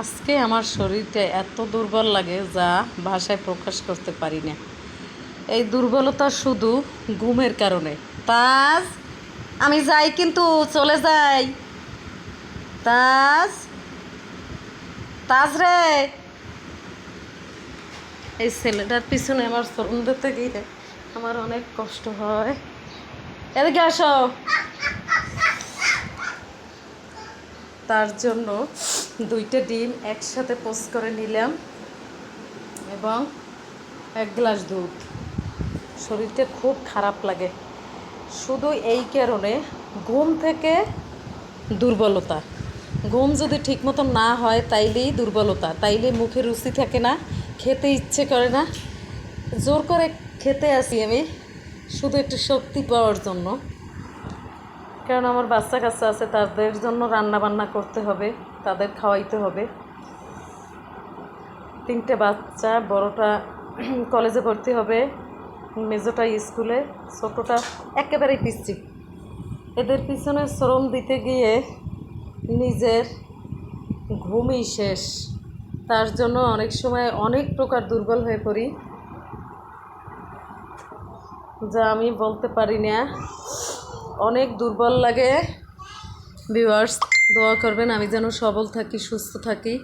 আজকে আমার শরীরটা এত দুর্বল লাগে যা ভাষায় প্রকাশ করতে পারি না। এই দুর্বলতা শুধু ঘুমের কারণে। তাজ, আমি যাই কিন্তু, চলে যাই। তাজ তাজ রে। এই ছেলেটার পিছনে আমার শ্রম দিতে গিয়ে আমার অনেক কষ্ট হয়। এদিকে আসো। তার জন্য দুইটা ডিম একসাথে পোস্ট করে নিলাম এবং এক গ্লাস দুধ। শরীরটা খুব খারাপ লাগে। শুধু এই কারণে ঘুম থেকে দুর্বলতা। ঘুম যদি ঠিক মতো না হয় তাইলেই দুর্বলতা, তাইলে মুখে রুচি থাকে না, খেতে ইচ্ছে করে না। জোর করে খেতে আসি আমি, শুধু একটু শক্তি পাওয়ার জন্য। কারণ আমার বাচ্চা কাচ্চা আছে, তাদের জন্য রান্না বান্না করতে হবে, তাদের খাওয়াইতে হবে। তিনটে বাচ্চা, বড়টা কলেজে ভর্তি হবে, মেজোটা স্কুলে ছোটোটা একেবারেই পিচ্ছি এদের পিছনে শ্রম দিতে গিয়ে নিজের ঘুমই শেষ। তার জন্য অনেক সময় অনেক প্রকার দুর্বল হয়ে পড়ি, যা আমি বলতে পারি না। অনেক দুর্বল লাগে। ভিউয়ার্স, দোয়া করবেন আমি যেন সবল থাকি, সুস্থ থাকি।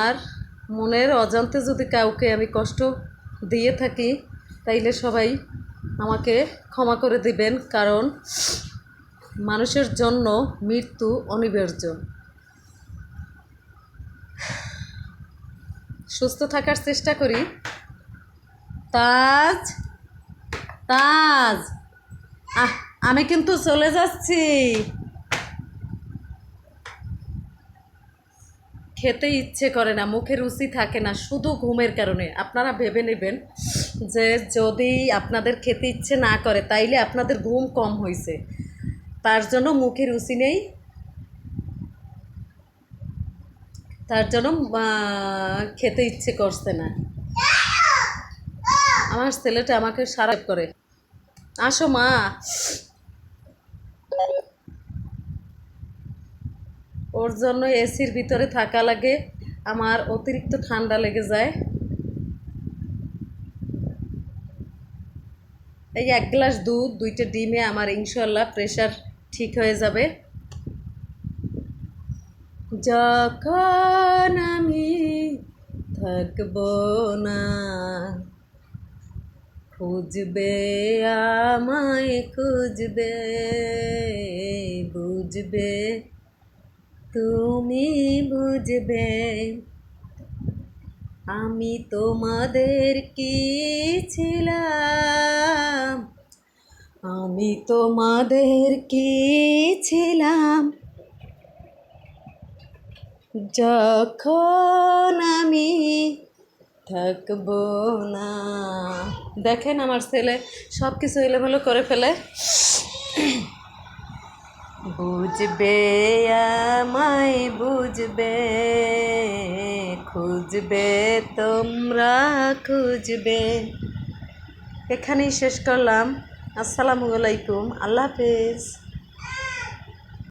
আর মনের অজান্তে যদি কাউকে আমি কষ্ট দিয়ে থাকি, তাইলে সবাই আমাকে ক্ষমা করে দিবেন, কারণ মানুষের জন্য মৃত্যু অনিবার্য। সুস্থ থাকার চেষ্টা করি। তাজ তাজ। আহ, আমি কিন্তু চলে যাচ্ছি। খেতে ইচ্ছে করে না, মুখে রুচি থাকে না, শুধু ঘুমের কারণে। আপনারা ভেবে নেবেন যে যদি আপনাদের খেতে ইচ্ছে না করে, তাইলে আপনাদের ঘুম কম হয়েছে তার জন্য মুখে রুচি নেই তার জন্য খেতে ইচ্ছে করছে না। আমার ছেলেটা আমাকে সারাপ করে। আসো মা। ওর জন্য এসির ভিতরে থাকা লাগে। আমার অতিরিক্ত ঠান্ডা লেগে যায়। এই এক গ্লাস দুধ, দুইটা ডিমে আমার ইনশাল্লাহ প্রেশার ঠিক হয়ে যাবে। যখন আমি থাকব না খুঁজবে আমায় খুঁজবে বুঝবে তুমি বুঝবে আমি তোমাদের কি ছিলাম আমি তোমাদের কি ছিলাম যখন আমি থাকব না। দেখেন আমার ছেলে সব কিছু এলোমেলো করে ফেলে। বুঝবে আমায়, বুঝবে, খুঁজবে তোমরা, খুঁজবে। এখানেই শেষ করলাম। আসসালামু আলাইকুম। আল্লাহ হাফেজ।